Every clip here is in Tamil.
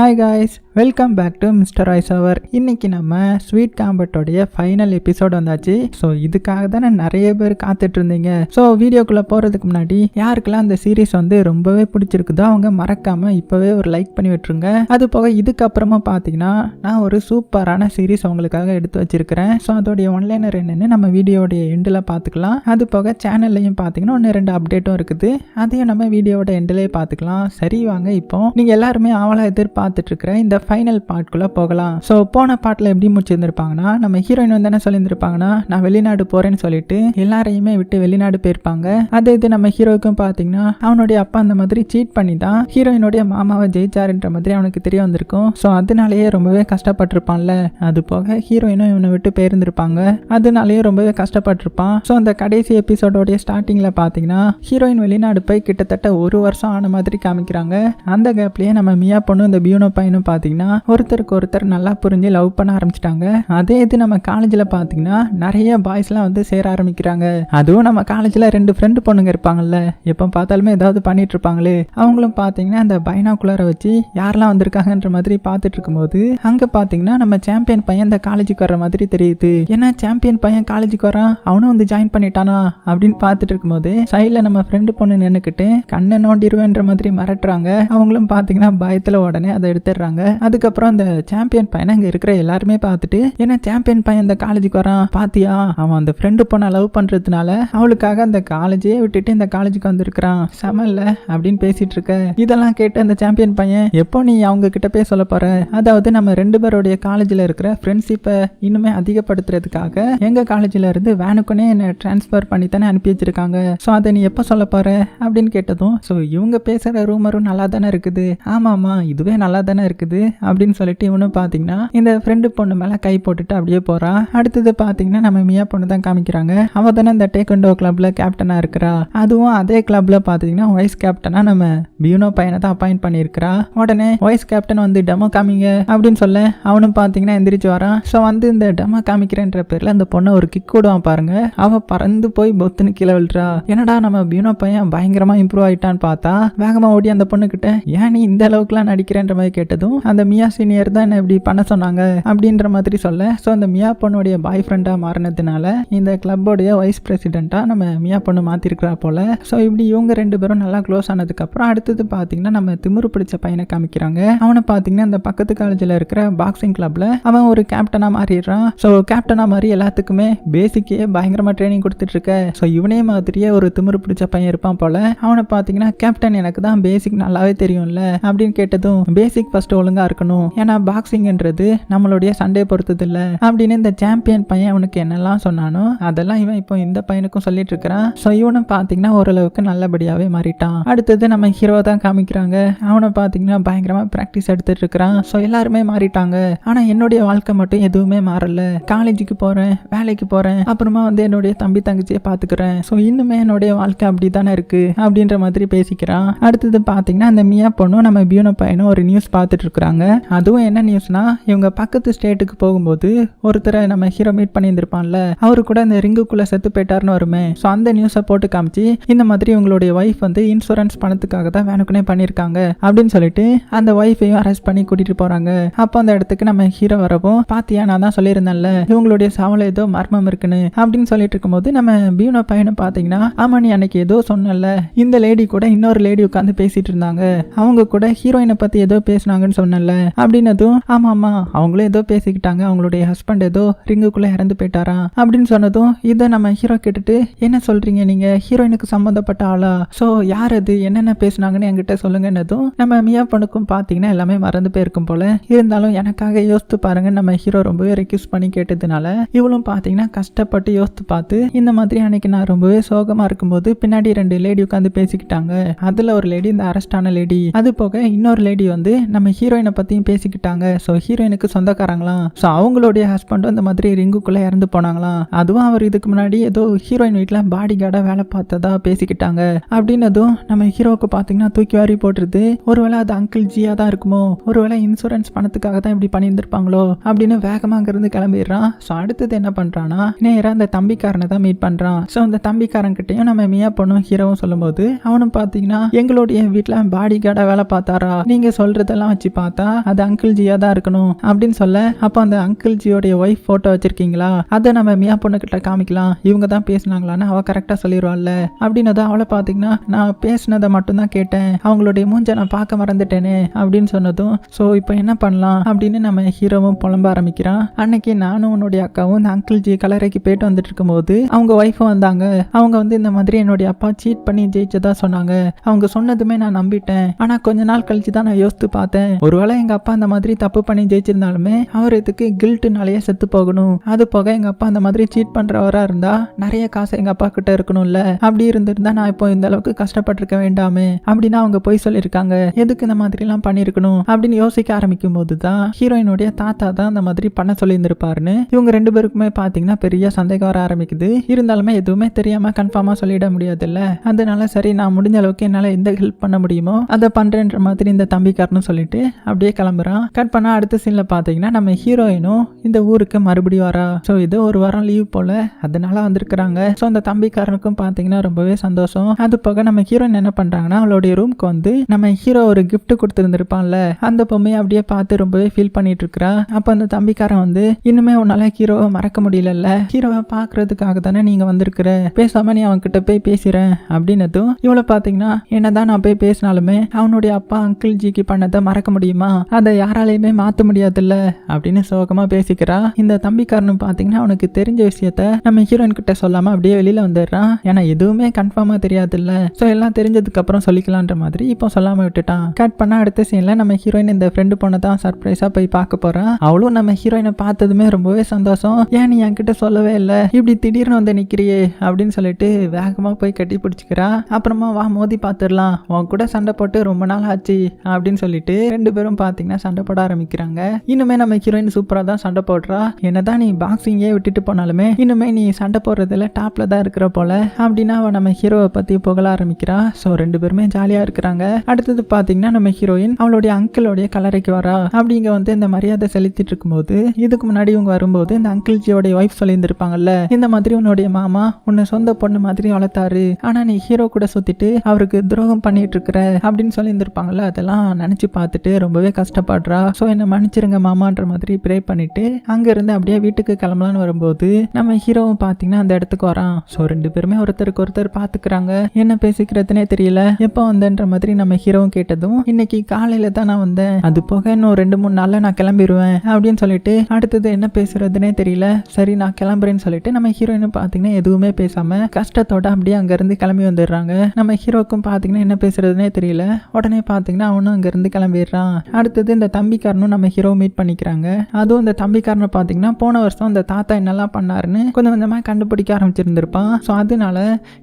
Hi guys welcome back to mister Royce அவர் இன்னைக்கு நம்ம ஸ்வீட் காம்பட்டோடைய ஃபைனல் எபிசோட் வந்தாச்சு. ஸோ இதுக்காக தானே நிறைய பேர் காத்துட்டு இருந்தீங்க. ஸோ வீடியோக்குள்ளே போகிறதுக்கு முன்னாடி யாருக்கெல்லாம் அந்த சீரீஸ் வந்து ரொம்பவே பிடிச்சிருக்குதோ அவங்க மறக்காமல் இப்போவே ஒரு லைக் பண்ணி விட்டுருங்க. அது போக இதுக்கப்புறமா பார்த்தீங்கன்னா நான் ஒரு சூப்பரான சீரிஸ் உங்களுக்காக எடுத்து வச்சிருக்கிறேன். ஸோ அதோடைய ஒன்லைனர் என்னென்னு நம்ம வீடியோடைய எண்டில் பார்த்துக்கலாம் அது போக சேனல்லையும் பார்த்தீங்கன்னா ஒன்று ரெண்டு அப்டேட்டும் இருக்குது. அதையும் நம்ம வீடியோவோட எண்டிலே பார்த்துக்கலாம் சரி வாங்க இப்போ. நீங்கள் எல்லாருமே ஆவலாக எதிர்பார்த்து இருக்கிற இந்த ஃபைனல் பார்ட்குள்ளே போகலாம். ஸோ போன பாட்டில் எப்படி முடிச்சிருந்திருப்பாங்கன்னா நம்ம ஹீரோயின் வந்து என்ன சொல்லியிருந்திருப்பாங்கன்னா நான் வெளிநாடு போகிறேன்னு சொல்லிட்டு எல்லாரையுமே விட்டு வெளிநாடு போயிருப்பாங்க. அதே இது நம்ம ஹீரோவுக்கும் பார்த்தீங்கன்னா அவனுடைய அப்பா அந்த மாதிரி சீட் பண்ணி தான் ஹீரோயினுடைய மாமாவை ஜெயிச்சாருன்ற மாதிரி அவனுக்கு தெரிய வந்திருக்கும். ஸோ அதனாலேயே ரொம்பவே கஷ்டப்பட்டிருப்பான்ல. அது போக ஹீரோயினும் இவனை விட்டு போயிருந்திருப்பாங்க. அதனாலேயே ரொம்பவே கஷ்டப்பட்டிருப்பான். ஸோ அந்த கடைசி எபிசோடோடைய ஸ்டார்டிங்கில் பார்த்தீங்கன்னா ஹீரோயின் வெளிநாடு போய் கிட்டத்தட்ட ஒரு வருஷம் ஆன மாதிரி காமிக்கிறாங்க. அந்த கேப்லேயே நம்ம மியா பொண்ணு இந்த பியூனோ பையனும் பார்த்தீங்கன்னா ஒருத்தருக்கு ஒருத்தர் நல்லா புரிஞ்சு லவ் பண்ண ஆரம்பிச்சிட்டாங்க. அதே இது நம்ம காலேஜில் பார்த்தீங்கன்னா நிறைய பாய்ஸ்லாம் வந்து சேர ஆரம்பிக்கிறாங்க. அதுவும் நம்ம காலேஜில் ரெண்டு ஃப்ரெண்டு பொண்ணுங்க இருப்பாங்கல்ல. எப்போ பார்த்தாலுமே ஏதாவது பண்ணிட்டு இருப்பாங்களே. அவங்களும் பார்த்தீங்கன்னா அந்த பைனாக்குள்ளார வச்சு யாரெல்லாம் வந்திருக்காங்கன்ற மாதிரி பார்த்துட்டு இருக்கும்போது அங்கே பார்த்தீங்கன்னா நம்ம சாம்பியன் பையன் இந்த காலேஜுக்கு வர மாதிரி தெரியுது. ஏன்னா சாம்பியன் பையன் காலேஜுக்கு வரான்? அவனும் வந்து ஜாயின் பண்ணிட்டானா? அப்படின்னு பார்த்துட்டு இருக்கும்போது சைடில் நம்ம ஃப்ரெண்டு பொண்ணு நின்றுக்கிட்டு கண்ணை நோண்டிடுவேன்ற மாதிரி மிரட்டுறாங்க. அவங்களும் பார்த்தீங்கன்னா பயத்தில் உடனே அதை எடுத்துடுறாங்க. அதுக்கப்புறம் அந்த சாம்பியன் பையனை அங்கே இருக்கிற எல்லாருமே பார்த்துட்டு ஏன்னா சாம்பியன் பையன் இந்த காலேஜுக்கு வரான். பாத்தியா? அவன் அந்த ஃப்ரெண்டு பொண்ணை லவ் பண்ணுறதுனால அவளுக்காக அந்த காலேஜே விட்டுட்டு இந்த காலேஜுக்கு வந்திருக்கிறான். செமல்ல அப்படின்னு பேசிட்டு இருக்க. இதெல்லாம் கேட்டு அந்த சாம்பியன் பையன் எப்போ நீ அவங்க கிட்ட போய் சொல்ல போற? அதாவது நம்ம ரெண்டு பேருடைய காலேஜில் இருக்கிற ஃப்ரெண்ட்ஷிப்பை இன்னுமே அதிகப்படுத்துறதுக்காக எங்க காலேஜில் இருந்து வேனுக்குனே என்னை ட்ரான்ஸ்ஃபர் பண்ணி தானே அனுப்பி வச்சிருக்காங்க. ஸோ அதை நீ எப்போ சொல்ல போற? அப்படின்னு கேட்டதும் ஸோ இவங்க பேசுகிற ரூமரும் நல்லா தானே இருக்குது? ஆமாம்மா இதுவே நல்லா நல்லா தானே இருக்குது அப்படின்னு சொல்லிட்டு இவனும் பார்த்தீங்கன்னா இந்த ஃப்ரெண்டு பொண்ணு மேலே கை போட்டுட்டு அப்படியே போகிறான் அடுத்தது பார்த்தீங்கன்னா நம்ம மியா பொண்ணு தான் காமிக்கிறாங்க. அவள் தானே இந்த டேக்கண்டோ கிளப்பில் கேப்டனாக இருக்கிறா. அதுவும் அதே கிளப்பில் பார்த்தீங்கன்னா வைஸ் கேப்டனாக நம்ம பியூனோ பையனை தான் அப்பாயிண்ட் பண்ணியிருக்கிறா. உடனே வைஸ் கேப்டன் வந்து டெமோ காமிங்க அப்படின்னு சொல்ல அவனும் பார்த்தீங்கன்னா எந்திரிச்சு வரான். ஸோ வந்து இந்த டெமோ காமிக்கிறேன்ற பேரில் அந்த பொண்ணை ஒரு கிக் விடுவான் பாருங்க. அவள் பறந்து போய் பொத்துன்னு கீழே விழுறா. என்னடா நம்ம பியூனோ பையன் பயங்கரமாக இம்ப்ரூவ் ஆயிட்டான்னு பார்த்தா வேகமாக ஓடி அந்த பொண்ணுக்கிட்ட ஏன் நீ இந்த அளவுக்குலாம் நடிக்கிறேன்ற மாதிரி கேட்டதும் அந்த மியா சீனியர் தான் என்ன இப்படி பண்ண சொன்னாங்க அப்படின்ற மாதிரி சொல்ல ஸோ அந்த மியா பொண்ணுடைய பாய் ஃப்ரெண்டாக மாறினதுனால இந்த கிளப்போடைய வைஸ் பிரசிடெண்ட்டாக நம்ம மியா பொண்ணு மாற்றிருக்கிறா போல. ஸோ இப்படி இவங்க ரெண்டு பேரும் நல்லா க்ளோஸ் ஆனதுக்கப்புறம் அடுத்தது பார்த்தீங்கன்னா நம்ம திமிரு பிடிச்ச பையனை காமிக்கிறாங்க. அவனை பார்த்தீங்கன்னா அந்த பக்கத்து காலேஜில் இருக்கிற பாக்ஸிங் கிளப்பில் அவன் ஒரு கேப்டனாக மாறிடுறான். ஸோ கேப்டனாக மாறி எல்லாத்துக்குமே பேசிக்கே பயங்கரமாக ட்ரைனிங் கொடுத்துட்டு இருக்க ஸோ இவனே மாதிரியே ஒரு திமிரு பிடிச்ச பையன் இருப்பான் போல. அவனை பார்த்தீங்கன்னா கேப்டன் எனக்கு தான் பேசிக் நல்லாவே தெரியும்ல அப்படின்னு கேட்டதும் பேசிக் ஃபர்ஸ்ட் ஒழுங்கா இருக்கணும். ஏன்னா பாக்ஸிங்ன்றது நம்மளுடைய சண்டே பொறுத்தது இல்லை அப்படின்னு இந்த சாம்பியன் பையன் அவனுக்கு என்னெல்லாம் சொன்னானோ அதெல்லாம் இவன் இப்போ இந்த பையனுக்கும் சொல்லிட்டு இருக்கிறான். ஸோ இவனும் பார்த்தீங்கன்னா ஓரளவுக்கு நல்லபடியாகவே மாறிட்டான். அடுத்தது நம்ம ஹீரோ தான் காமிக்கிறாங்க. அவனை பார்த்தீங்கன்னா பயங்கரமாக ப்ராக்டிஸ் எடுத்துட்டு இருக்கிறான். ஸோ எல்லாருமே மாறிட்டாங்க. ஆனால் என்னுடைய வாழ்க்கை மட்டும் எதுவுமே மாறல. காலேஜுக்கு போகிறேன் வேலைக்கு போகிறேன் அப்புறமா வந்து என்னுடைய தம்பி தங்கச்சியை பார்த்துக்கிறேன் ஸோ இன்னுமே என்னுடைய வாழ்க்கை அப்படி தானே இருக்கு? அப்படின்ற மாதிரி பேசிக்கிறான். அடுத்தது பார்த்தீங்கன்னா அந்த மியா பொண்ணும் நம்ம பியூனோ பையனும் ஒரு நியூஸ் பார்த்துட்டு இருக்கிறாங்க அதுவும் என்ன நியூஸ்னா இவங்க பக்கத்து ஸ்டேட்டுக்கு போகும்போது ஒருத்தரை நம்ம ஹீரோ மீட் பண்ணியிருந்திருப்பான்ல அவரு கூட இந்த ரிங்குக்குள்ள செத்து போயிட்டாருன்னு வருமே. ஸோ அந்த நியூஸை போட்டு காமிச்சு இந்த மாதிரி இவங்களுடைய ஒய்ஃப் வந்து இன்சூரன்ஸ் பணத்துக்காக தான் வேணுக்குனே பண்ணியிருக்காங்க அப்படின்னு சொல்லிட்டு அந்த ஒய்ஃபையும் அரெஸ்ட் பண்ணி கூட்டிட்டு போறாங்க. அப்போ அந்த இடத்துக்கு நம்ம ஹீரோ வரப்போ பாத்தியா நான் தான் சொல்லியிருந்தேன்ல இவங்களுடைய சாவல ஏதோ மர்மம் இருக்குன்னு அப்படின்னு சொல்லிட்டு இருக்கும்போது நம்ம பியூனோ பையனை பார்த்தீங்கன்னா ஆமா நீ அன்னைக்கு ஏதோ சொன்னல இந்த லேடி கூட இன்னொரு லேடி உட்காந்து பேசிட்டு இருந்தாங்க. அவங்க கூட ஹீரோயினை பத்தி ஏதோ பேசுனாங்கன்னு சொன்னல அப்படின்னதும் ஆமா ஆமா அவங்களும் ஏதோ பேசிக்கிட்டாங்க அவங்களுடைய ஹஸ்பண்ட் ஏதோ ரிங்குக்குள்ள இறந்து போயிட்டாராம் அப்படின்னு சொன்னதும் இதை நம்ம ஹீரோ கேட்டுட்டு என்ன சொல்றீங்க நீங்க ஹீரோயினுக்கு சம்மந்தப்பட்ட ஆளா? ஸோ யார் அது? என்னென்ன பேசுனாங்கன்னு என்கிட்ட சொல்லுங்கன்னதும் நம்ம மியா பொண்ணுக்கும் பார்த்தீங்கன்னா எல்லாமே மறந்து போயிருக்கும் போல இருந்தாலும் எனக்காக யோசித்து பாருங்க நம்ம ஹீரோ ரொம்பவே ரெக்யூஸ் பண்ணி கேட்டதுனால இவளும் பார்த்தீங்கன்னா கஷ்டப்பட்டு யோசித்து பார்த்து இந்த மாதிரி அன்னைக்கு நான் ரொம்பவே சோகமா இருக்கும்போது பின்னாடி ரெண்டு லேடி உட்காந்து பேசிக்கிட்டாங்க. அதுல ஒரு லேடி இந்த அரெஸ்டான லேடி அது போக இன்னொரு லேடி வந்து நம்ம ஹீரோயினை பற்றியும் பேசிக்கிட்டாங்க. ஸோ ஹீரோயினுக்கு சொந்தக்காரங்களாம். ஸோ அவங்களுடைய ஹஸ்பண்டும் இந்த மாதிரி ரிங்குக்குள்ள இறந்து போனாங்களாம். அதுவும் அவர் இதுக்கு முன்னாடி ஏதோ ஹீரோயின் வீட்டில் பாடி கார்டாக வேலை பார்த்ததா பேசிக்கிட்டாங்க. அப்படின்னதும் நம்ம ஹீரோவுக்கு பார்த்தீங்கன்னா தூக்கி வாரி போட்டுருது. ஒருவேளை அது அங்கிள் ஜியா தான் இருக்குமோ? ஒருவேளை இன்சூரன்ஸ் பணத்துக்காக தான் இப்படி பண்ணியிருந்திருப்பாங்களோ? அப்படின்னு வேகமாக அங்கிருந்து கிளம்பிடுறான். ஸோ அடுத்தது என்ன பண்ணுறான்னா நேராக அந்த தம்பிக்காரனை தான் மீட் பண்ணுறான் ஸோ அந்த தம்பிக்காரன்கிட்டயும் நம்ம மியா பொண்ணும் ஹீரோவும் சொல்லும்போது அவனும் பார்த்தீங்கன்னா எங்களுடைய வீட்டில் பாடி கார்டாக வேலை பார்த்தாரா? நீங்கள் சொல்கிறது அதெல்லாம் வச்சு பார்த்தா அது அங்கிள் ஜியா தான் இருக்கணும் அப்படின்னு சொல்ல அப்போ அந்த அங்கிள் ஜியோடைய ஒய்ஃப் போட்டோ வச்சிருக்கீங்களா? அதை நம்ம மியா பொண்ணுகிட்ட காமிக்கலாம். இவங்க தான் பேசினாங்களான்னு அவ கரெக்டாக சொல்லிடுவாள்ல அப்படின்னதும் அவளை பார்த்தீங்கன்னா நான் பேசினதை மட்டும்தான் கேட்டேன். அவங்களுடைய மூஞ்ச நான் பார்க்க மறந்துட்டேனே அப்படின்னு சொன்னதும் ஸோ இப்போ என்ன பண்ணலாம்? அப்படின்னு நம்ம ஹீரோவும் புலம்ப ஆரம்பிக்கிறான் அன்னைக்கு நானும் உன்னுடைய அக்காவும் இந்த அங்கிள் ஜி கலரைக்கு போயிட்டு வந்துட்டு இருக்கும்போது அவங்க ஒய்ஃபும் வந்தாங்க. அவங்க வந்து இந்த மாதிரி என்னுடைய அப்பா சீட் பண்ணி ஜெயிச்சதா சொன்னாங்க. அவங்க சொன்னதுமே நான் நம்பிட்டேன். ஆனால் கொஞ்ச நாள் கழிச்சு தான் நான் யோசித்து பார்த்தேன். ஒருவேளை எங்க அப்பா அந்த மாதிரி தப்பு பண்ணி ஜெயிச்சிருந்தாலுமே அவர் இதுக்கு கில்ட்டுனாலேயே செத்து போகணும்? அது போக எங்க அப்பா அந்த மாதிரி சீட் பண்றவரா இருந்தா நிறைய காசு எங்க அப்பா கிட்ட இருக்கணும்ல. அப்படி இருந்திருந்தா நான் இப்போ இந்த அளவுக்கு கஷ்டப்பட்டிருக்க வேண்டாமே அப்படின்னு அவங்க போய் சொல்லியிருக்காங்க. எதுக்கு இந்த மாதிரி எல்லாம் பண்ணிருக்கணும் அப்படின்னு யோசிக்க ஆரம்பிக்கும் போது தான் ஹீரோயினுடைய தாத்தா தான் அந்த மாதிரி பண்ண சொல்லியிருந்திருப்பாருன்னு இவங்க ரெண்டு பேருக்குமே பாத்தீங்கன்னா பெரிய சந்தேகம் வர ஆரம்பிக்குது. இருந்தாலுமே எதுவுமே தெரியாம கன்ஃபார்மா சொல்லிட முடியாதுல்ல. அதனால சரி நான் முடிஞ்ச அளவுக்கு என்னால எந்த ஹெல்ப் பண்ண முடியுமோ அதை பண்றேன்ற மாதிரி இந்த தம்பிக்காரனும் சொல்லிட்டு அப்படியே கிளம்புறான். கட் பண்ணா அடுத்த சீனில் பார்த்தீங்கன்னா நம்ம ஹீரோயினும் இந்த ஊருக்கு மறுபடியும் வரா. ஸோ இது ஒரு வாரம் லீவ் போல. அதனால வந்திருக்கிறாங்க. ஸோ அந்த தம்பிக்காரனுக்கும் பார்த்தீங்கன்னா ரொம்பவே சந்தோஷம். அது போக நம்ம ஹீரோயின் என்ன பண்ணுறாங்கன்னா அவளுடைய ரூம்க்கு வந்து நம்ம ஹீரோ ஒரு கிஃப்ட் கொடுத்துருந்துருப்பான்ல. அந்த பொம்மையை அப்படியே பார்த்து ரொம்பவே ஃபீல் பண்ணிட்டு இருக்கிறா. அப்போ அந்த தம்பிக்காரன் வந்து இன்னுமே உன்னால ஹீரோவை மறக்க முடியலல்ல. ஹீரோவை பார்க்கறதுக்காக தானே நீங்க வந்திருக்கிற. பேசாம நீ அவன்கிட்ட போய் பேசுறேன். அப்படின்னதும் இவளை பார்த்தீங்கன்னா என்னதான் நான் போய் பேசினாலுமே அவனுடைய அப்பா அங்கிள் ஜிக்கு பண்ண பண்ணதை மறக்க முடியுமா? அதை யாராலையுமே மாற்ற முடியாதுல்ல? அப்படின்னு சோகமா பேசிக்கிறா. இந்த தம்பிக்காரனு பார்த்தீங்கன்னா அவனுக்கு தெரிஞ்ச விஷயத்த நம்ம ஹீரோயின் கிட்ட சொல்லாம அப்படியே வெளியில வந்துடுறான் ஏன்னா எதுவுமே கன்ஃபார்மா தெரியாதுல்ல. ஸோ எல்லாம் தெரிஞ்சதுக்கு அப்புறம் சொல்லிக்கலான்ற மாதிரி இப்போ சொல்லாம விட்டுட்டான். கட் பண்ண அடுத்த சீன்ல நம்ம ஹீரோயின் இந்த ஃப்ரெண்டு பொண்ணை தான் சர்ப்ரைஸா போய் பார்க்க போறான் அவளும் நம்ம ஹீரோயினை பார்த்ததுமே ரொம்பவே சந்தோஷம். ஏன் நீ என்கிட்ட சொல்லவே இல்லை? இப்படி திடீர்னு வந்து நிக்கிறியே? அப்படின்னு சொல்லிட்டு வேகமா போய் கட்டி பிடிச்சிக்கிறா. அப்புறமா வா மோதி பார்த்துடலாம். உன் கூட சண்டை போட்டு ரொம்ப நாள் ஆச்சு. அப்படின்னு சொல்லிட்டு ரெண்டு பேரும் பார்த்தீங்கன்னா சண்டை போட ஆரம்பிக்கிறாங்க. இன்னுமே நம்ம ஹீரோயின் சூப்பராக தான் சண்டை போடுறா. என்னதான் நீ பாக்ஸிங்கே விட்டுட்டு போனாலுமே இன்னுமே நீ சண்டை போடுறதுல டாப்ல தான் இருக்கிற போல அப்படின்னா அவன் நம்ம ஹீரோவை பத்தி புகழ ஆரம்பிக்கிறா. ஸோ ரெண்டு பேருமே ஜாலியா இருக்கிறாங்க. அடுத்தது பார்த்தீங்கன்னா நம்ம ஹீரோயின் அவளுடைய அங்கிளோடைய கலரைக்கு வரா. அப்படிங்க வந்து இந்த மரியாதை செலுத்திட்டு இருக்கும்போது இதுக்கு முன்னாடி இவங்க வரும்போது இந்த அங்கிள் ஜியோடைய ஒய்ஃப் சொல்லியிருந்திருப்பாங்கல்ல இந்த மாதிரி உன்னுடைய மாமா உன்னை சொந்த பொண்ணு மாதிரி வளர்த்தாரு. ஆனா நீ ஹீரோ கூட சுத்திட்டு அவருக்கு துரோகம் பண்ணிட்டு இருக்கிற அப்படின்னு சொல்லியிருந்திருப்பாங்கல்ல அதெல்லாம் நினைச்சு பார்த்துட்டு ரொம்பவே கஷ்டப்படுறா. ஸோ என்னை மன்னிச்சிருங்க மாமான்ற மாதிரி ப்ரே பண்ணிட்டு அங்கேருந்து அப்படியே வீட்டுக்கு கிளம்பலான்னு வரும்போது நம்ம ஹீரோவும் பார்த்தீங்கன்னா அந்த இடத்துக்கு வரான். ஸோ ரெண்டு பேருமே ஒருத்தருக்கு ஒருத்தர் பார்த்துக்கிறாங்க என்ன பேசிக்கிறதுனே தெரியல. எப்போ வந்தேன்ற மாதிரி நம்ம ஹீரோவும் கேட்டதும் இன்னைக்கு காலையில தான் நான் வந்தேன். அது போக இன்னும் ரெண்டு மூணு நாளில் நான் கிளம்பிடுவேன் அப்படின்னு சொல்லிட்டு அடுத்தது என்ன பேசுறதுனே தெரியல. சரி நான் கிளம்புறேன்னு சொல்லிட்டு நம்ம ஹீரோயினும் பார்த்தீங்கன்னா எதுவுமே பேசாம கஷ்டத்தோட அப்படியே அங்கேருந்து கிளம்பி வந்துடுறாங்க. நம்ம ஹீரோக்கும் பார்த்தீங்கன்னா என்ன பேசுறதுனே தெரியல. உடனே பார்த்தீங்கன்னா அவனும் அங்கேருந்து கிளம்பிடுறான் அடுத்தது இந்த தம்பிக்காரனும் நம்ம ஹீரோ மீட் பண்ணிக்கிறாங்க. அதுவும் இந்த தம்பிக்காரனை பார்த்தீங்கன்னா போன வருஷம் இந்த தாத்தா என்னெல்லாம் பண்ணாருன்னு கொஞ்சம் கொஞ்சமாக கண்டுபிடிக்க ஆரம்பிச்சிருந்திருப்பான் ஸோ அதனால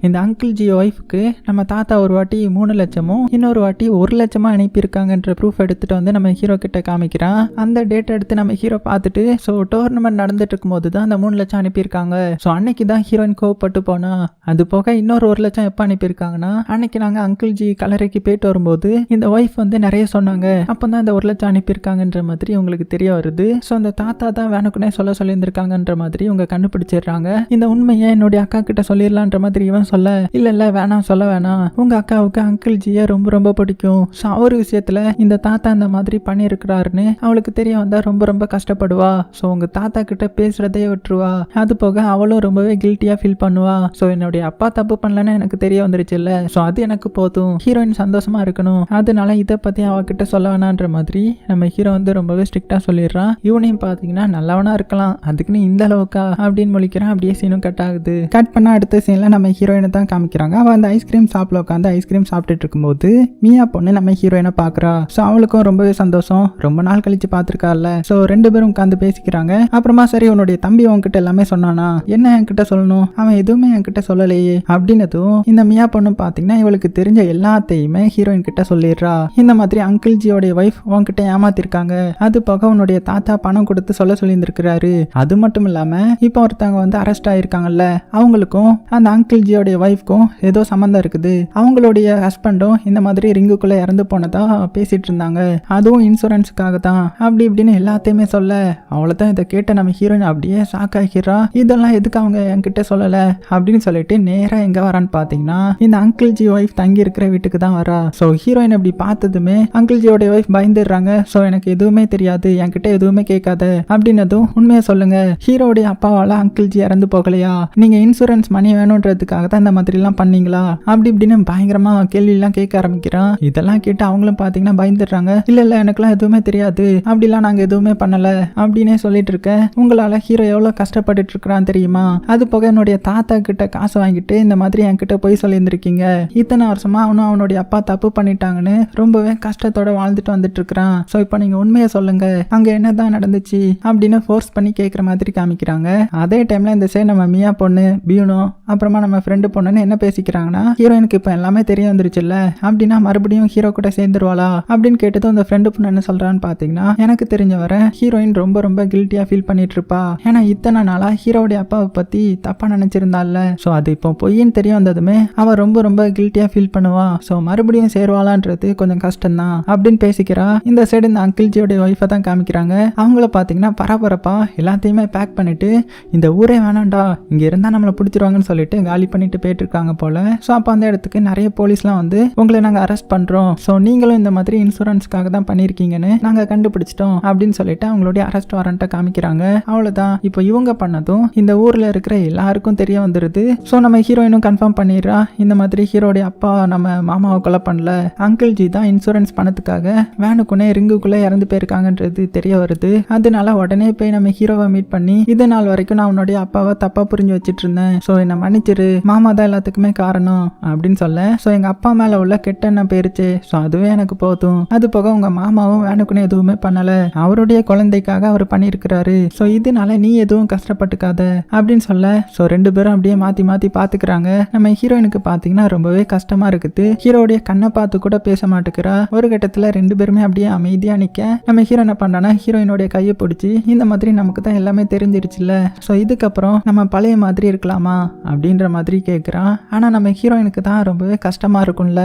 இந்த அங்கிள் ஜி ஒய்ஃப்க்கு நம்ம தாத்தா ஒரு வாட்டி மூணு லட்சமும் இன்னொரு வாட்டி ஒரு லட்சமாக அனுப்பியிருக்காங்கன்ற ப்ரூஃப் எடுத்துகிட்டு வந்து நம்ம ஹீரோ கிட்ட காமிக்கிறான் அந்த டேட் எடுத்து நம்ம ஹீரோ பார்த்துட்டு ஸோ டோர்னமெண்ட் நடந்துட்டு இருக்கும்போது தான் அந்த மூணு லட்சம் அனுப்பியிருக்காங்க. ஸோ அன்னைக்கு தான் ஹீரோயின் கோவப்பட்டு போனா. அது போக இன்னொரு ஒரு லட்சம் எப்போ அனுப்பியிருக்காங்கன்னா அன்னைக்கு நாங்கள் அங்கிள் ஜி கலரைக்கு போயிட்டு வரும்போது இந்த ஒய்ஃப் வந்து நிறைய சொன்னாங்க. அப்போ தான் இந்த ஒரு லட்சம் அனுப்பியிருக்காங்கன்ற மாதிரி உங்களுக்கு தெரிய வருது. ஸோ அந்த தாத்தா தான் வேணுக்குனே சொல்ல சொல்லியிருந்திருக்காங்கன்ற மாதிரி இவங்க கண்டுபிடிச்சிடுறாங்க. இந்த உண்மையை என்னுடைய அக்கா கிட்ட சொல்லிடலான்ற மாதிரி இவன் சொல்ல இல்லை இல்லை வேணாம் சொல்ல வேணாம். உங்கள் அக்காவுக்கு அங்கிள் ஜியை ரொம்ப ரொம்ப பிடிக்கும். ஸோ அவர் விஷயத்தில் இந்த தாத்தா இந்த மாதிரி பண்ணியிருக்கிறாருன்னு அவளுக்கு தெரிய வந்தால் ரொம்ப ரொம்ப கஷ்டப்படுவா. ஸோ உங்கள் தாத்தா கிட்ட பேசுகிறதே விட்டுருவா. அது போக அவளும் ரொம்பவே கில்ட்டியாக ஃபீல் பண்ணுவா. ஸோ என்னுடைய அப்பா தப்பு பண்ணலன்னு எனக்கு தெரிய வந்துருச்சுல்ல. ஸோ அது எனக்கு போதும். ஹீரோயின் சந்தோஷமா இருக்கணும். அதனால இதை பற்றி அவகிட்ட சொல்ல வேணான்ற மாதிரி நம்ம ஹீரோ வந்து ரொம்பவே ஸ்ட்ரிக்டா சொல்லிடுறான். இவனையும் பாத்தீங்கன்னா நல்லவனா இருக்கலாம். அதுக்குன்னு இந்த அளவுக்கா அப்படின்னு முழிக்கிறான். அப்படியே சீனும் கட் ஆகுது. கட் பண்ண அடுத்த சீன்ல நம்ம ஹீரோயினை தான் காமிக்கிறாங்க. அவ அந்த ஐஸ்கிரீம் ஷாப்ல உட்காந்து ஐஸ்கிரீம் சாப்பிட்டுட்டு இருக்கும்போது மியா பொண்ணு நம்ம ஹீரோயினை பாக்குறா. ஸோ அவளுக்கும் ரொம்பவே சந்தோஷம். ரொம்ப நாள் கழிச்சு பார்த்துருக்கால ஸோ ரெண்டு பேரும் உட்காந்து பேசிக்கிறாங்க. அப்புறமா சரி உன்னுடைய தம்பி உன்கிட்ட எல்லாமே சொன்னானா? என்ன என்கிட்ட சொல்லணும்? அவன் எதுவுமே என்கிட்ட சொல்லலையே. அப்படின்னதும் இந்த மியா பொண்ணு பாத்தீங்கன்னா இவளுக்கு தெரிஞ்ச எல்லாத்தையுமே ஹீரோயின் கிட்ட சொல்லிடுறா. இந்த மாதிரி அங்க ஜியோடைய ஒய்ஃப் உன்கிட்ட ஏமாத்திருக்காங்க. அது போக உன்னுடைய தாத்தா பணம் கொடுத்து சொல்ல சொல்லியிருந்திருக்கிறாரு. அது மட்டும் இல்லாம இப்போ ஒருத்தவங்க வந்து அரெஸ்ட் ஆயிருக்காங்கல்ல அவங்களுக்கும் அந்த அங்கிள் ஜியோடைய ஒய்ஃப்க்கும் ஏதோ சம்மந்தம் இருக்குது. அவங்களுடைய ஹஸ்பண்டும் இந்த மாதிரி ரிங்குக்குள்ள இறந்து போனதா பேசிட்டு இருந்தாங்க. அதுவும் இன்சூரன்ஸுக்காக தான் அப்படி இப்படின்னு எல்லாத்தையுமே சொல்ல அவ்வளோதான் இதை கேட்ட நம்ம ஹீரோயின் அப்படியே ஷாக் ஆகிறா இதெல்லாம் எதுக்கு அவங்க என்கிட்ட சொல்லலை? அப்படின்னு சொல்லிட்டு நேராக எங்கே வரான்னு பார்த்தீங்கன்னா இந்த அங்கிள் ஜி ஒய்ஃப் தங்கி இருக்கிற வீட்டுக்கு தான் வரா. ஸோ ஹீரோயின் அப்படி பார்த்ததுமே அங்கே அங்கிள்ஜியோடைய ஒய்ஃப் பயந்துடுறாங்க. ஸோ எனக்கு எதுவுமே தெரியாது. என்கிட்ட எதுவுமே கேட்காத. அப்படின்னதும் உண்மையை சொல்லுங்க. ஹீரோடைய அப்பாவால அங்கிள்ஜி இறந்து போகலையா? நீங்க இன்சூரன்ஸ் மணி வேணுன்றதுக்காக தான் இந்த மாதிரிலாம் பண்ணீங்களா? அப்படி இப்படின்னு பயங்கரமா கேள்வியெல்லாம் கேட்க ஆரம்பிக்கிறான் இதெல்லாம் கேட்டு அவங்களும் பார்த்தீங்கன்னா பயந்துடுறாங்க. இல்ல இல்ல எனக்குலாம் எதுவுமே தெரியாது. அப்படிலாம் நாங்க எதுவுமே பண்ணல. அப்படின்னே சொல்லிட்டு இருக்கேன் உங்களால ஹீரோ எவ்வளவு கஷ்டப்பட்டுட்டு இருக்கிறான் தெரியுமா? அது போக என்னுடைய தாத்தா கிட்ட காசு வாங்கிட்டு இந்த மாதிரி என்கிட்ட போய் சொல்லியிருந்திருக்கீங்க. இத்தனை வருஷமா அவனும் அவனுடைய அப்பா தப்பு பண்ணிட்டாங்கன்னு ரொம்பவே கஷ்டத்தை குடும்பத்தோட வாழ்ந்துட்டு வந்துட்டு இருக்கிறான் ஸோ இப்போ நீங்கள் உண்மையை சொல்லுங்க. அங்கே என்னதான் நடந்துச்சு அப்படின்னு ஃபோர்ஸ் பண்ணி கேட்குற மாதிரி காமிக்கிறாங்க. அதே டைமில் இந்த சைடு நம்ம மியா பொண்ணு பியூனோ அப்புறமா நம்ம ஃப்ரெண்டு பொண்ணுன்னு என்ன பேசிக்கிறாங்கன்னா ஹீரோயினுக்கு இப்போ எல்லாமே தெரிய வந்துருச்சுல்ல. அப்படின்னா மறுபடியும் ஹீரோ கூட சேர்ந்துருவாளா? அப்படின்னு கேட்டதும் இந்த ஃப்ரெண்டு பொண்ணு என்ன சொல்கிறான்னு பார்த்தீங்கன்னா எனக்கு தெரிஞ்ச வர ஹீரோயின் ரொம்ப ரொம்ப கில்ட்டியாக ஃபீல் பண்ணிட்டு இருப்பா ஏன்னா இத்தனை நாளாக ஹீரோடைய அப்பாவை பற்றி தப்பாக நினைச்சிருந்தால ஸோ அது இப்போ பொய்ன்னு தெரிய வந்ததுமே அவள் ரொம்ப ரொம்ப கில்ட்டியாக ஃபீல் பண்ணுவா. ஸோ மறுபடியும் சேருவாளான்றது கொஞ்சம் கஷ்டம்தான். அப்படின்னு பேசிக்கிறா. இந்த சைடு இந்த அங்கிள்ஜியோடைய ஒய்ஃபை தான் காமிக்கிறாங்க. அவங்கள பார்த்தீங்கன்னா பரபரப்பா எல்லாத்தையுமே பேக் பண்ணிட்டு இந்த ஊரே வேணாம்டா இங்கே இருந்தால் நம்மளை பிடிச்சிருவாங்கன்னு சொல்லிட்டு காலி பண்ணிட்டு போயிட்டு இருக்காங்க போல. ஸோ அப்போ அந்த இடத்துக்கு நிறைய போலீஸ்லாம் வந்து உங்களை நாங்கள் அரெஸ்ட் பண்ணுறோம் ஸோ நீங்களும் இந்த மாதிரி இன்சூரன்ஸ்க்காக தான் பண்ணியிருக்கீங்கன்னு நாங்கள் கண்டுபிடிச்சிட்டோம் அப்படின்னு சொல்லிட்டு அவங்களுடைய அரெஸ்ட் வாரண்ட்டை காமிக்கிறாங்க. அவ்வளோதான் இப்போ இவங்க பண்ணதும் இந்த ஊரில் இருக்கிற எல்லாருக்கும் தெரிய வந்துடுது ஸோ நம்ம ஹீரோயினும் கன்ஃபார்ம் பண்ணிடுறா. இந்த மாதிரி ஹீரோடைய அப்பா நம்ம மாமாவை கொலை பண்ணல. அங்கிள்ஜி தான் இன்சூரன்ஸ் காரணத்துக்காக வேனுக்குள்ளே ரிங்குக்குள்ளே இறந்து போயிருக்காங்கன்றது தெரிய வருது. அதனால உடனே போய் நம்ம ஹீரோவை மீட் பண்ணி இது நாள் வரைக்கும் நான் உன்னுடைய அப்பாவை தப்பா புரிஞ்சு வச்சிட்டு இருந்தேன் ஸோ என்னை மன்னிச்சிரு. மாமா தான் எல்லாத்துக்குமே காரணம் அப்படின்னு சொல்ல ஸோ எங்க அப்பா மேல உள்ள கெட்ட எண்ணம் போயிருச்சு. ஸோ அதுவே எனக்கு போதும். அது போக உங்க மாமாவும் வேனுக்குன்னு எதுவுமே பண்ணல. அவருடைய குழந்தைக்காக அவர் பண்ணியிருக்கிறாரு. ஸோ இதனால நீ எதுவும் கஷ்டப்பட்டுக்காத அப்படின்னு சொல்ல ஸோ ரெண்டு பேரும் அப்படியே மாற்றி மாற்றி பார்த்துக்கிறாங்க நம்ம ஹீரோயினுக்கு பார்த்தீங்கன்னா ரொம்பவே கஷ்டமா இருக்குது. ஹீரோடைய கண்ணை பார்த்து கூட பேச மாட்டேங்கிறா ஒரு கட்டத்துல ரெண்டு பேருமே அப்படியே அமைதியாக நிற்க நம்ம ஹீரோ என்ன பண்றானா ஹீரோயினுடைய கையை பிடிச்சி இந்த மாதிரி நமக்கு தான் எல்லாமே தெரிஞ்சிருச்சுல்ல. ஸோ இதுக்கப்புறம் நம்ம பழைய மாதிரி இருக்கலாமா? அப்படின்ற மாதிரி கேட்குறான் ஆனால் நம்ம ஹீரோயினுக்கு தான் ரொம்பவே கஷ்டமாக இருக்கும்ல.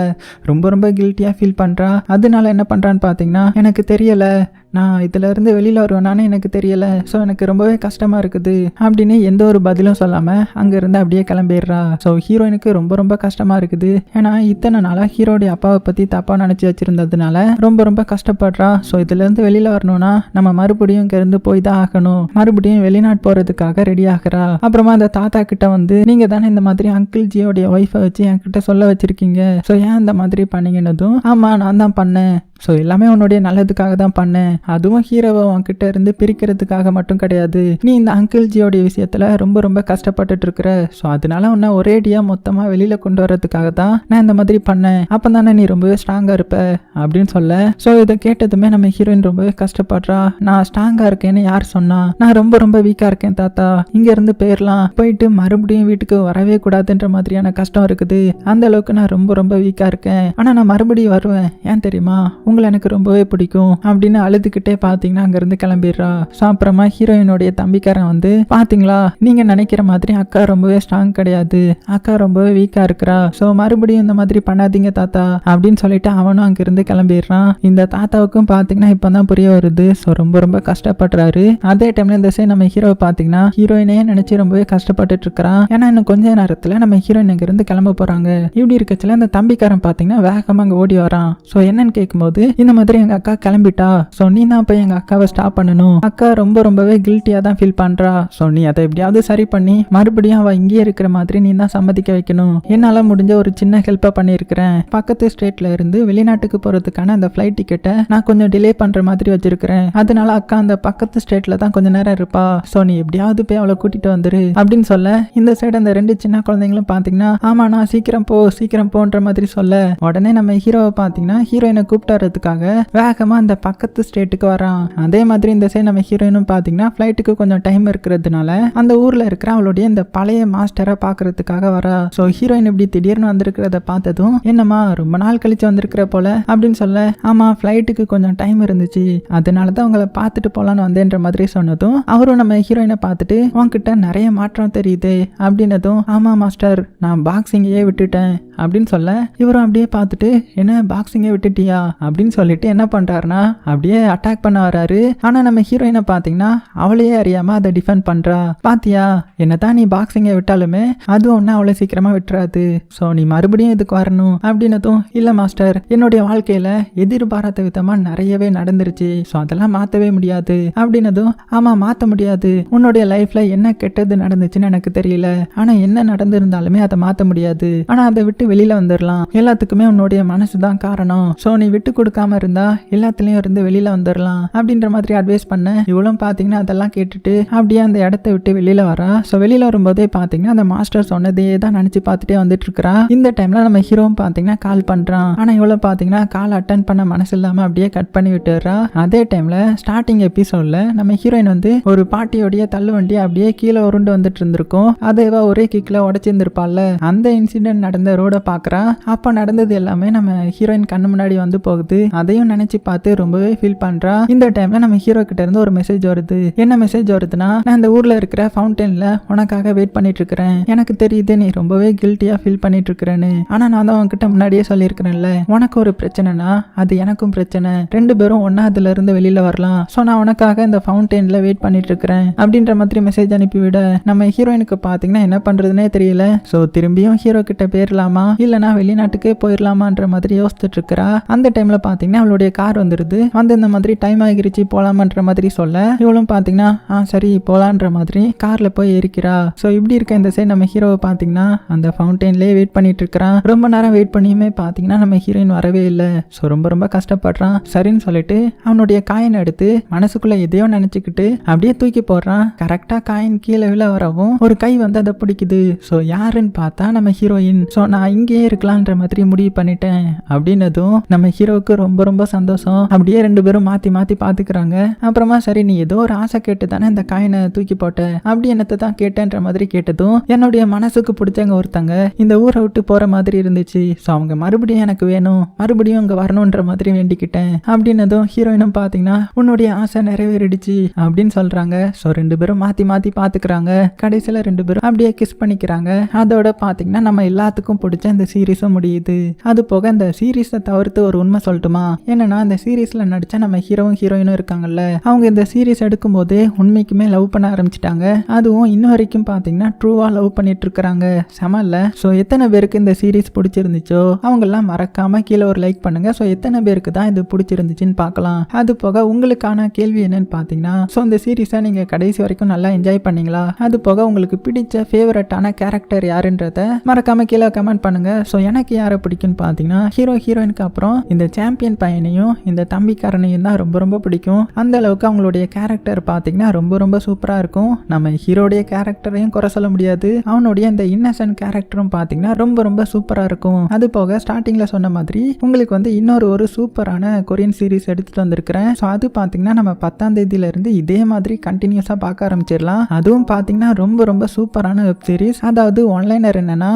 ரொம்ப ரொம்ப கில்ட்டியாக ஃபீல் பண்ணுறா அதனால என்ன பண்ணுறான்னு பார்த்தீங்கன்னா எனக்கு தெரியலை. நான் இதுலேருந்து வெளியில் வெளியில எனக்கு தெரியலை. ஸோ எனக்கு ரொம்பவே கஷ்டமாக இருக்குது. அப்படின்னு எந்த ஒரு பதிலும் சொல்லாமல் அங்கேருந்து அப்படியே கிளம்பிடுறா. ஸோ ஹீரோயினுக்கு ரொம்ப ரொம்ப கஷ்டமாக இருக்குது. ஏன்னா இத்தனை நாளாக ஹீரோடைய அப்பாவை பற்றி தப்பாக நினச்சி வச்சிருந்ததுனால ரொம்ப ரொம்ப கஷ்டப்படுறா. ஸோ இதுலேருந்து வெளியில் வரணும்னா நம்ம மறுபடியும் இங்கேருந்து போய் தான் ஆகணும். மறுபடியும் வெளிநாட்டு போகிறதுக்காக ரெடி ஆகிறா. அப்புறமா அந்த தாத்தா கிட்ட வந்து நீங்கள் தானே இந்த மாதிரி அங்கிள் ஜியோடைய ஒய்ஃபை வச்சு என்கிட்ட சொல்ல வச்சுருக்கீங்க. ஸோ ஏன் இந்த மாதிரி பண்ணீங்கன்னதும் ஆமாம் நான் தான் பண்ணேன். ஸோ எல்லாமே உன்னுடைய நல்லதுக்காக தான் பண்ணேன். அதுவும் ஹீரோவை உன்கிட்ட இருந்து பிரிக்கிறதுக்காக மட்டும் கிடையாது. நீ இந்த அங்கிள் ஜியோடைய விஷயத்துல ரொம்ப ரொம்ப கஷ்டப்பட்டுட்டு இருக்கிற. ஸோ அதனால உன்னை ஒரேடியா மொத்தமா வெளியில கொண்டு வரதுக்காக தான் நான் இந்த மாதிரி பண்ணேன். அப்போ தானே நீ ரொம்பவே ஸ்ட்ராங்கா இருப்ப அப்படின்னு சொல்ல. ஸோ இதை கேட்டதுமே நம்ம ஹீரோயின் ரொம்பவே கஷ்டப்படுறா. நான் ஸ்ட்ராங்கா இருக்கேன்னு யார் சொன்னா? நான் ரொம்ப ரொம்ப வீக்கா இருக்கேன் தாத்தா. இங்க இருந்து போயிடலாம் போயிட்டு மறுபடியும் வீட்டுக்கு வரவே கூடாதுன்ற மாதிரியான கஷ்டம் இருக்குது. அந்த அளவுக்கு நான் ரொம்ப ரொம்ப வீக்கா இருக்கேன். ஆனா நான் மறுபடியும் வருவேன். ஏன் தெரியுமா? உங்களை எனக்கு ரொம்பவே பிடிக்கும் அப்படின்னு அழுது அழுதுகிட்டே பார்த்தீங்கன்னா அங்கேருந்து கிளம்பிடுறா. ஸோ அப்புறமா ஹீரோயினுடைய தம்பிக்காரன் வந்து பார்த்தீங்களா நீங்க நினைக்கிற மாதிரி அக்கா ரொம்பவே ஸ்ட்ராங் கிடையாது. அக்கா ரொம்பவே வீக்கா இருக்கிறா. ஸோ மறுபடியும் இந்த மாதிரி பண்ணாதீங்க தாத்தா அப்படின்னு சொல்லிட்டு அவனும் அங்கிருந்து கிளம்பிடுறான். இந்த தாத்தாவுக்கும் பார்த்தீங்கன்னா இப்போ தான் புரிய வருது. ஸோ ரொம்ப ரொம்ப கஷ்டப்படுறாரு. அதே டைம்ல இந்த சைடு நம்ம ஹீரோவை பார்த்தீங்கன்னா ஹீரோயினே நினைச்சு ரொம்பவே கஷ்டப்பட்டுட்டு இருக்கிறான். ஏன்னா இன்னும் கொஞ்ச நேரத்துல நம்ம ஹீரோயின் இங்க இருந்து கிளம்ப போறாங்க. இப்படி இருக்கச்சுல அந்த தம்பிக்காரன் பார்த்தீங்கன்னா வேகமா அங்க ஓடி வரான். ஸோ என்னன்னு கேட்கும்போது இந்த மாதிரி எங்க அக்கா கிளம்பிட்டா? ஸோ நீ நீ தான் போய் எங்க அக்காவை ஸ்டாப் பண்ணணும். அக்கா ரொம்ப ரொம்பவே கில்ட்டியா தான் ஃபீல் பண்றா. ஸோ நீ அதை எப்படியாவது சரி பண்ணி மறுபடியும் அவ இங்கேயே இருக்கிற மாதிரி நீ தான் சம்மதிக்க வைக்கணும். என்னால முடிஞ்ச ஒரு சின்ன ஹெல்ப்பை பண்ணியிருக்கிறேன். பக்கத்து ஸ்டேட்ல இருந்து வெளிநாட்டுக்கு போறதுக்கான அந்த ஃப்ளைட் டிக்கெட்டை நான் கொஞ்சம் டிலே பண்ற மாதிரி வச்சிருக்கிறேன். அதனால அக்கா அந்த பக்கத்து ஸ்டேட்ல தான் கொஞ்ச நேரம் இருப்பா. ஸோ நீ எப்படியாவது போய் அவளை கூட்டிட்டு வந்துரு அப்படின்னு சொல்ல இந்த சைடு அந்த ரெண்டு சின்ன குழந்தைங்களும் பாத்தீங்கன்னா ஆமா நான் சீக்கிரம் போ சீக்கிரம் போன்ற மாதிரி சொல்ல. உடனே நம்ம ஹீரோவை பாத்தீங்கன்னா ஹீரோயினை கூப்பிட்டு வர்றதுக்காக வேகமா அந்த பக்கத்து ஸ்டேட் ஸ்டேட்டுக்கு வரான். அதே மாதிரி இந்த சைடு நம்ம ஹீரோயினும் பார்த்தீங்கன்னா ஃப்ளைட்டுக்கு கொஞ்சம் டைம் இருக்கிறதுனால அந்த ஊரில் இருக்கிற அவளுடைய இந்த பழைய மாஸ்டரை பார்க்கறதுக்காக வரா. ஸோ ஹீரோயின் இப்படி திடீர்னு வந்திருக்கிறத பார்த்ததும் என்னம்மா ரொம்ப நாள் கழிச்சு வந்திருக்கிற போல அப்படின்னு சொல்ல ஆமாம் ஃப்ளைட்டுக்கு கொஞ்சம் டைம் இருந்துச்சு. அதனால தான் உங்களை பார்த்துட்டு போகலான்னு வந்தேன்ற மாதிரி சொன்னதும் அவரும் நம்ம ஹீரோயினை பார்த்துட்டு உன்கிட்ட நிறைய மாற்றம் தெரியுது அப்படின்னதும் ஆமாம் மாஸ்டர் நான் பாக்ஸிங்கையே விட்டுட்டேன் அப்படின்னு சொல்ல இவரும் அப்படியே பார்த்துட்டு என்ன பாக்ஸிங்கே விட்டுட்டியா? அப்படின்னு சொல்லிட்டு என்ன பண்றாருன்னா அப்படியே அட்டாக் பண்ண வராரு. ஆனா நம்ம ஹீரோயினை பாத்தீங்கன்னா அவளையே அறியாம அதை டிஃபெண்ட் பண்றா. பாத்தியா? என்னதான் நீ பாக்ஸிங்கை விட்டாலுமே அது ஒன்றும் அவ்வளோ சீக்கிரமா விட்டுறாது. ஸோ நீ மறுபடியும் இதுக்கு வரணும் அப்படின்னதும் இல்ல மாஸ்டர் என்னுடைய வாழ்க்கையில எதிர்பாராத விதமா நிறையவே நடந்துருச்சு. ஸோ அதெல்லாம் மாத்தவே முடியாது அப்படின்னதும் ஆமா மாத்த முடியாது. உன்னுடைய லைஃப்ல என்ன கெட்டது நடந்துச்சுன்னு எனக்கு தெரியல. ஆனா என்ன நடந்திருந்தாலுமே அதை மாத்த முடியாது. ஆனா அதை விட்டு வெளியில வந்துடலாம் எல்லாத்துக்குமே உன்னுடைய மனசு தான் காரணம். ஸோ நீ விட்டு கொடுக்காம இருந்தா எல்லாத்துலயும் இருந்து வெளியில வந்துடலாம் அப்படின்ற மாதிரி அட்வைஸ் பண்ண இவளும் பார்த்தீங்கன்னா அதெல்லாம் கேட்டுட்டு அப்படியே அந்த இடத்த விட்டு வெளியில் வரா. ஸோ வெளியில வரும்போதே பார்த்தீங்கன்னா அந்த மாஸ்டர் சொன்னதே தான் நினச்சி பார்த்துட்டே வந்துட்டு இருக்கிறா. இந்த டைம்ல நம்ம ஹீரோவும் பார்த்தீங்கன்னா கால் பண்ணுறான் ஆனால் இவ்வளவு பார்த்தீங்கன்னா கால் அட்டன் பண்ண மனசு இல்லாமல் அப்படியே கட் பண்ணி விட்டுறா அதே டைம்ல ஸ்டார்டிங் எபிசோடில் நம்ம ஹீரோயின் வந்து ஒரு பாட்டியோடைய தள்ளுவண்டி அப்படியே கீழே உருண்டு வந்துட்டு இருந்திருக்கும். அதை ஒரே கிக்ல உடச்சிருந்துருப்பால அந்த இன்சிடென்ட் நடந்த ரோட பாக்குறா. அப்போ நடந்தது எல்லாமே நம்ம ஹீரோயின் கண்ணு முன்னாடி வந்து போகுது. அதையும் நினச்சி பார்த்து ரொம்பவே ஃபீல் பண்றா? இந்த டைம்ல நம்ம ஹீரோ கிட்ட இருந்து ஒரு மெசேஜ் வருது. என்ன மெசேஜ் வருதுன்னா நான் இந்த ஊர்ல இருக்கிற ஃபவுண்டன்ல உனக்காக வெயிட் பண்ணிட்டு இருக்கிறேன். எனக்கு தெரியுது நீ ரொம்பவே கில்ட்டியா ஃபீல் பண்ணிட்டு இருக்கிறேன்னு. ஆனா நான் தான் உன்கிட்ட முன்னாடியே சொல்லியிருக்கிறேன்ல. உனக்கு ஒரு பிரச்சனைனா அது எனக்கும் பிரச்சனை. ரெண்டு பேரும் ஒன்னா அதுல இருந்து வெளியில வரலாம். ஸோ நான் உனக்காக இந்த ஃபவுண்டெயின்ல வெயிட் பண்ணிட்டு இருக்கிறேன். அப்படின்ற மாதிரி மெசேஜ் அனுப்பிவிட நம்ம ஹீரோயினுக்கு பாத்தீங்கன்னா என்ன பண்றதுனே தெரியல. ஸோ திரும்பியும் ஹீரோ கிட்ட போயிடலாமா இல்லனா வெளிநாட்டுக்கே போயிடலாமான்ற மாதிரி யோசிச்சுட்டு இருக்கிறா. அந்த டைம்ல பாத்தீங்கன்னா அவளுடைய கார் வந்துருது. வந்து இந்த மாதிரி டைம் ஆகிருச்சு போலாமான்ற மாதிரி சொல்ல. இவளும் பார்த்தீங்கன்னா ஆ சரி போகலான்ற மாதிரி கார்ல போய் ஏறிக்கிறா. ஸோ இப்படி இருக்க இந்த சைடு நம்ம ஹீரோவை பார்த்தீங்கன்னா அந்த ஃபவுண்டெயின்லேயே வெயிட் பண்ணிட்டு இருக்கிறான். ரொம்ப நேரம் வெயிட் பண்ணியுமே பார்த்தீங்கன்னா நம்ம ஹீரோயின் வரவே இல்லை. ஸோ ரொம்ப ரொம்ப கஷ்டப்படுறான். சரின்னு சொல்லிட்டு அவனுடைய காயின் எடுத்து மனசுக்குள்ள எதையோ நினைச்சுக்கிட்டு அப்படியே தூக்கி போடுறான். கரெக்டாக காயின் கீழே விழ வரவும் ஒரு கை வந்து அதை பிடிக்குது. ஸோ யாருன்னு பார்த்தா நம்ம ஹீரோயின் ஸோ நான் இங்கேயே இருக்கலான்ற மாதிரி முடிவு பண்ணிட்டேன். அப்படின்னதும் நம்ம ஹீரோவுக்கு ரொம்ப ரொம்ப சந்தோஷம். அப்படியே ரெண்டு பேரும் மாத்தி மாத்தி பாத்துக்கிறாங்க. அப்புறமா சரி நீ ஏதோ ஒரு ஆசை கேட்டு தானே இந்த காயினை தூக்கி போட்ட? அப்படி என்னத்தை தான் கேட்டேன்ற மாதிரி கேட்டதும் என்னுடைய மனசுக்கு பிடிச்சவங்க ஒருத்தங்க இந்த ஊரை விட்டு போற மாதிரி இருந்துச்சு. ஸோ அவங்க மறுபடியும் எனக்கு வேணும் மறுபடியும் இங்கே வரணுன்ற மாதிரி வேண்டிக்கிட்டேன். அப்படின்னதும் ஹீரோயினும் பாத்தீங்கன்னா உன்னுடைய ஆசை நிறைவேறிடுச்சு அப்படின்னு சொல்றாங்க. ஸோ ரெண்டு பேரும் மாத்தி மாத்தி பாத்துக்கிறாங்க. கடைசியில ரெண்டு பேரும் அப்படியே கிஸ் பண்ணிக்கிறாங்க. அதோட பாத்தீங்கன்னா நம்ம எல்லாத்துக்கும் பிடிச்ச இந்த சீரீஸும் முடியுது. அது போக இந்த சீரீஸை தவிர்த்து ஒரு உண்மை சொல்லட்டுமா? என்னன்னா இந்த சீரீஸ்ல நடிச்ச நம்ம ஹீரோவும் ஹீரோயினும் இருக்காங்கல்ல அவங்க இந்த சீரீஸ் எடுக்கும் போதே உண்மைக்குமே லவ் பண்ண ஆரம்பிச்சிட்டாங்க. அதுவும் இன்ன வரைக்கும் பாத்தீங்கன்னா ட்ரூவா லவ் பண்ணிட்டு இருக்கிறாங்க. செமல்ல ஸோ எத்தனை பேருக்கு இந்த சீரீஸ் பிடிச்சிருந்துச்சோ அவங்கெல்லாம் மறக்காம கீழே ஒரு லைக் பண்ணுங்க. ஸோ எத்தனை பேருக்கு தான் இது பிடிச்சிருந்துச்சுன்னு பார்க்கலாம் அது போக உங்களுக்கான கேள்வி என்னன்னு பார்த்தீங்கன்னா ஸோ இந்த சீரீஸை நீங்கள் கடைசி வரைக்கும் நல்லா என்ஜாய் பண்ணீங்களா? அது போக உங்களுக்கு பிடிச்ச ஃபேவரட்டான கேரக்டர் யாருன்றத மறக்காம கீழே கமெண்ட் பண்ணுங்க. ஸோ எனக்கு யாரை பிடிக்கும்னு பார்த்தீங்கன்னா ஹீரோ ஹீரோயினுக்கு அப்புறம் இந்த சாம்பியன் பையனையும் இந்த தம்பிக்காரனையும் தான் ரொம்ப ரொம்ப பிடிக்கும். அந்த அளவுக்கு அவங்களுடைய கேரக்டர் பார்த்தீங்கன்னா ரொம்ப ரொம்ப சூப்பராக இருக்கும். நம்ம ஹீரோடைய கேரக்டரையும் குறை சொல்ல முடியாது. அவனுடைய இந்த இன்னசென்ட் கேரக்டரும் பார்த்தீங்கன்னா ரொம்ப ரொம்ப சூப்பராக இருக்கும். அது போக ஸ்டார்டிங்கில் சொன்ன மாதிரி உங்களுக்கு வந்து இன்னொரு ஒரு சூப்பரான கொரியன் சீரிஸ் எடுத்துட்டு வந்திருக்கிறேன். ஸோ அது பார்த்தீங்கன்னா நம்ம பத்தாம் தேதியிலேருந்து இதே மாதிரி கண்டினியூஸாக பார்க்க ஆரம்பிச்சிடலாம். அதுவும் பார்த்தீங்கன்னா ரொம்ப ரொம்ப சூப்பரான வெப் சீரிஸ் அதாவது ஒன்லைனர் என்னன்னா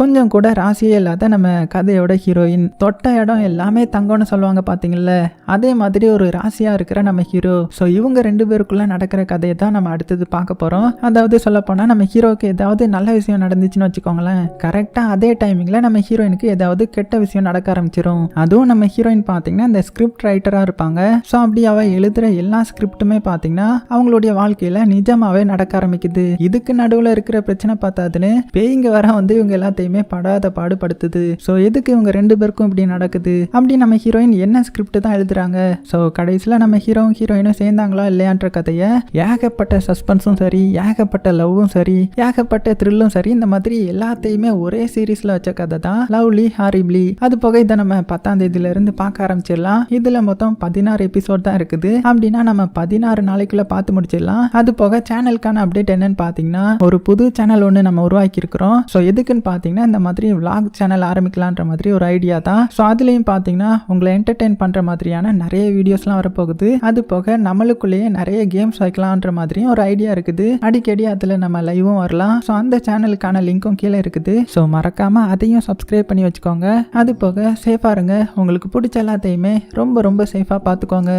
கொஞ்சம் கூட ராசியே இல்லாத நம்ம கதையோட ஹீரோயின் தொட்ட இடம் எல்லாமே தங்கம்னு சொல்லுவாங்க பார்த்தீங்களா அதே மாதிரி ஒரு ராசியாக இருக்கிற நம்ம ஹீரோ ஸோ இவங்க ரெண்டு பேருக்குள்ள நடக்கிற கதையை தான் நம்ம அடுத்தது பார்க்க போகிறோம் அதாவது சொல்லப்போனால் நம்ம ஹீரோக்கு ஏதாவது நல்ல விஷயம் நடந்துச்சுன்னு வச்சுக்கோங்களேன். கரெக்டாக அதே டைமிங்கில் நம்ம ஹீரோயினுக்கு ஏதாவது கெட்ட விஷயம் நடக்க ஆரம்பிச்சிடும் அதுவும் நம்ம ஹீரோயின் பார்த்தீங்கன்னா இந்த ஸ்கிரிப்ட் ரைட்டராக இருப்பாங்க. ஸோ அப்படி அவ எழுதுகிற எல்லா ஸ்கிரிப்ட்டுமே பார்த்தீங்கன்னா அவங்களுடைய வாழ்க்கையில் நிஜமாவே நடக்க ஆரம்பிக்குது. இதுக்கு நடுவில் இருக்கிற பிரச்சனை பார்த்தாதுன்னு பேய்ங்க வர வந்து இவங்க எல்லாத்தையுமே படாத பாடுபடுத்துது. ஸோ எதுக்கு இவங்க ரெண்டு பேருக்கும் இப்படி நடக்குது? அப்படி நம்ம ஹீரோயின் என்ன ஸ்கிரிப்ட் தான் எழுதுறாங்க? ஸோ ஸோ கடைசியில் நம்ம ஹீரோவும் ஹீரோயினும் சேர்ந்தாங்களா இல்லையான்ற கதையை ஏகப்பட்ட சஸ்பென்ஸும் சரி ஏகப்பட்ட லவ்வும் சரி ஏகப்பட்ட த்ரில்லும் சரி இந்த மாதிரி எல்லாத்தையுமே ஒரே சீரீஸில் வச்ச கதை தான் லவ்லி ஹாரிப்லி அது போக இதை நம்ம பத்தாம் தேதியிலேருந்து பார்க்க ஆரம்பிச்சிடலாம். இதில் மொத்தம் பதினாறு எபிசோட் தான் இருக்குது. அப்படின்னா நம்ம பதினாறு நாளைக்குள்ளே பார்த்து முடிச்சிடலாம். அது போக சேனலுக்கான அப்டேட் என்னன்னு பார்த்தீங்கன்னா ஒரு புது சேனல் ஒன்று நம்ம உருவாக்கியிருக்கிறோம். ஸோ எதுக்குன்னு பார்த்தீங்கன்னா இந்த மாதிரி விளாக் சேனல் ஆரம்பிக்கலான்ற மாதிரி ஒரு ஐடியா தான். ஸோ அதுலேயும் பார்த்தீங்கன்னா உங்களை என்டர்டெயின் பண்ணுற மாதிரியான நிறைய வீடியோ வீடியோஸ்லாம் வரப்போகுது. அது போக நம்மளுக்குள்ளேயே நிறைய கேம்ஸ் வைக்கலான்ற மாதிரியும் ஒரு ஐடியா இருக்குது. அடிக்கடி அதில் நம்ம லைவும் வரலாம். ஸோ அந்த சேனலுக்கான லிங்க்கும் கீழே இருக்குது. ஸோ மறக்காம அதையும் சப்ஸ்கிரைப் பண்ணி வச்சுக்கோங்க. அது போக சேஃபாக இருங்க. உங்களுக்கு பிடிச்ச எல்லாத்தையுமே ரொம்ப ரொம்ப சேஃபாக பார்த்துக்கோங்க.